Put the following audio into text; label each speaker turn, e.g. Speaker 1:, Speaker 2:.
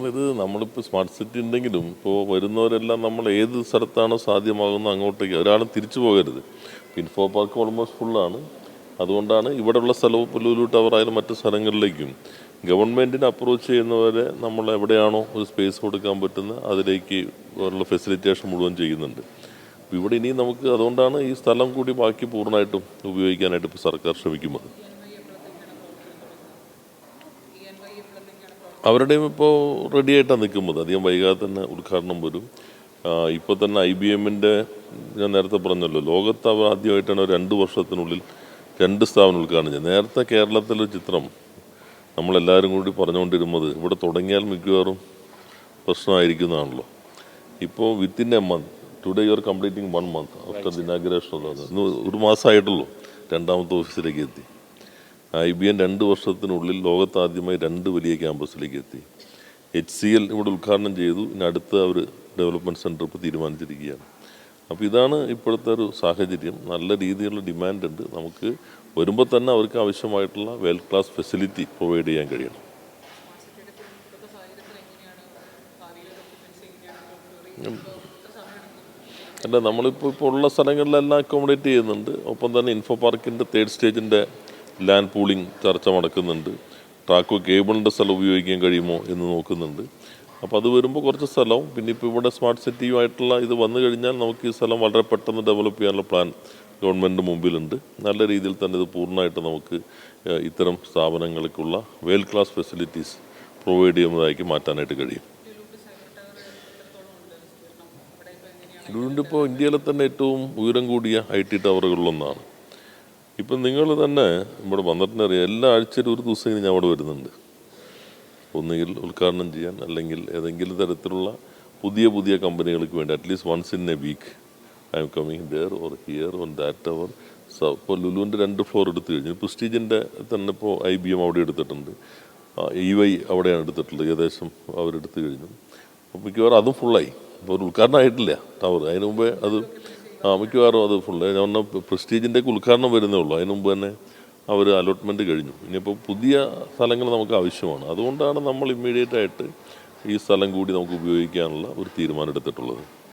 Speaker 1: ഇത് നമ്മളിപ്പോൾ smart city ഉണ്ടെങ്കിലും ഇപ്പോൾ വരുന്നവരെല്ലാം നമ്മൾ ഏത് സ്ഥലത്താണോ സാധ്യമാകുന്നത് അങ്ങോട്ടേക്ക് ഒരാളും തിരിച്ചു പോകരുത്. ഇൻഫോ പാർക്ക് ഓൾമോസ്റ്റ് ഫുള്ളാണ് അതുകൊണ്ടാണ് ഇവിടെയുള്ള സ്ഥലവും പുല്ലൂരു ലുലു ടവർ ആയാലും മറ്റു സ്ഥലങ്ങളിലേക്കും ഗവൺമെന്റിനെ അപ്രോച്ച് ചെയ്യുന്നവരെ നമ്മൾ എവിടെയാണോ ഒരു സ്പേസ് കൊടുക്കാൻ പറ്റുന്ന അതിലേക്ക് ഉള്ള ഫെസിലിറ്റേഷൻ മുഴുവൻ ചെയ്യുന്നുണ്ട്. ഇവിടെ ഇനി നമുക്ക് അതുകൊണ്ടാണ് ഈ സ്ഥലം കൂടി ബാക്കി പൂർണമായിട്ടും ഉപയോഗിക്കാനായിട്ട് ഇപ്പോൾ സർക്കാർ ശ്രമിക്കുന്നത്. അവരുടെയും ഇപ്പോൾ റെഡി ആയിട്ടാണ് നിൽക്കുന്നത്. അധികം വൈകാതെ തന്നെ ഉദ്ഘാടനം വരും. ഇപ്പോൾ തന്നെ ഐ ബി എമ്മിന്റെ ഞാൻ നേരത്തെ പറഞ്ഞല്ലോ ലോകത്ത് അവർ ആദ്യമായിട്ടാണ് രണ്ട് വർഷത്തിനുള്ളിൽ രണ്ട് സ്ഥാപനം ഉദ്ഘാടനം ചെയ്യുന്നത്. നേരത്തെ കേരളത്തിലൊരു ചിത്രം നമ്മളെല്ലാവരും കൂടി പറഞ്ഞുകൊണ്ടിരുന്നത് ഇവിടെ തുടങ്ങിയാൽ മിക്കവാറും പ്രശ്നമായിരിക്കുന്നതാണല്ലോ. ഇപ്പോൾ within a month today you are completing one month after the inauguration ഇന്ന് ഒരു മാസമായിട്ടുള്ളൂ രണ്ടാമത്തെ ഓഫീസിലേക്ക് എത്തി. ഐ ബി എൻ രണ്ട് വർഷത്തിനുള്ളിൽ ലോകത്താദ്യമായി രണ്ട് വലിയ ക്യാമ്പസിലേക്ക് എത്തി. എച്ച് സി എൽ ഇവിടെ ഉദ്ഘാടനം ചെയ്തു. ഇനി അടുത്ത അവർ ഡെവലപ്മെന്റ് സെന്റർ ഇപ്പോൾ തീരുമാനിച്ചിരിക്കുകയാണ്. അപ്പോൾ ഇതാണ് ഇപ്പോഴത്തെ ഒരു സാഹചര്യം. നല്ല രീതിയിലുള്ള ഡിമാൻഡ് ഉണ്ട്. നമുക്ക് വരുമ്പോൾ തന്നെ അവർക്ക് ആവശ്യമായിട്ടുള്ള വെൽ ക്ലാസ് ഫെസിലിറ്റി പ്രൊവൈഡ് ചെയ്യാൻ കഴിയണം. അല്ല നമ്മളിപ്പോൾ ഇപ്പോൾ ഉള്ള സ്ഥലങ്ങളിലെല്ലാം അക്കോമഡേറ്റ് ചെയ്യുന്നുണ്ട്. ഒപ്പം തന്നെ ഇൻഫോ പാർക്കിന്റെ തേർഡ് സ്റ്റേജിന്റെ ലാൻഡ് പൂളിംഗ് ചർച്ച നടക്കുന്നുണ്ട്. ട്രാക്കോ കേബിളിന്റെ സ്ഥലം ഉപയോഗിക്കാൻ കഴിയുമോ എന്ന് നോക്കുന്നുണ്ട്. അപ്പോൾ അത് വരുമ്പോൾ കുറച്ച് സ്ഥലവും പിന്നെ ഇപ്പോൾ ഇവിടെ സ്മാർട്ട് സിറ്റിയുമായിട്ടുള്ള ഇത് വന്നു കഴിഞ്ഞാൽ നമുക്ക് ഈ സ്ഥലം വളരെ പെട്ടെന്ന് ഡെവലപ്പ് ചെയ്യാനുള്ള പ്ലാൻ ഗവൺമെന്റ് മുമ്പിലുണ്ട്. നല്ല രീതിയിൽ തന്നെ ഇത് പൂർണമായിട്ട് നമുക്ക് ഇത്തരം സ്ഥാപനങ്ങൾക്കുള്ള വേൾഡ് ക്ലാസ് ഫെസിലിറ്റീസ് പ്രൊവൈഡ് ചെയ്യുന്നതാക്കി മാറ്റാനായിട്ട് കഴിയും. ഇതുകൊണ്ടിപ്പോൾ ഇന്ത്യയിലെ തന്നെ ഏറ്റവും ഉയരം കൂടിയ ഐ ടി ടവറുകളിലൊന്നാണ്. ഇപ്പം നിങ്ങൾ തന്നെ ഇവിടെ വന്നിട്ടുണ്ടറിയാം എല്ലാ ആഴ്ചയിലും ഒരു ദിവസം ഞാൻ അവിടെ വരുന്നുണ്ട്. ഒന്നുകിൽ ഉദ്ഘാടനം ചെയ്യാൻ അല്ലെങ്കിൽ ഏതെങ്കിലും തരത്തിലുള്ള പുതിയ പുതിയ കമ്പനികൾക്ക് വേണ്ടി at least once in a week I am coming there or here on that അവർ ഇപ്പോൾ ലുലുവിന്റെ രണ്ട് ഫ്ലോർ എടുത്തു കഴിഞ്ഞു. പ്രിസ്റ്റീജിന്റെ തന്നെ ഇപ്പോൾ ഐ ബി എം അവിടെ എടുത്തിട്ടുണ്ട്. ഇ വൈ അവിടെയാണ് എടുത്തിട്ടുള്ളത്. ഏകദേശം അവരെടുത്തു കഴിഞ്ഞു. അപ്പോൾ മിക്കവാറും അതും ഫുള്ളായി ഇപ്പോൾ ഒരു ഉദ്ഘാടനം ആയിട്ടില്ല ടവർ അതിന് മുമ്പേ അത് ആ മിക്കവാറും അത് ഫുള്ള് ഞാൻ പ്രസ്റ്റീജിന്റെ ഉദ്ഘാടനം വരുന്നേ ഉള്ളൂ. അതിന് മുമ്പ് തന്നെ അവർ അലോട്ട്മെന്റ് കഴിഞ്ഞു. ഇനിയിപ്പോൾ പുതിയ സ്ഥലങ്ങൾ നമുക്ക് ആവശ്യമാണ്. അതുകൊണ്ടാണ് നമ്മൾ ഇമ്മീഡിയറ്റ് ആയിട്ട് ഈ സ്ഥലം കൂടി നമുക്ക് ഉപയോഗിക്കാനുള്ള ഒരു തീരുമാനം എടുത്തിട്ടുള്ളത്.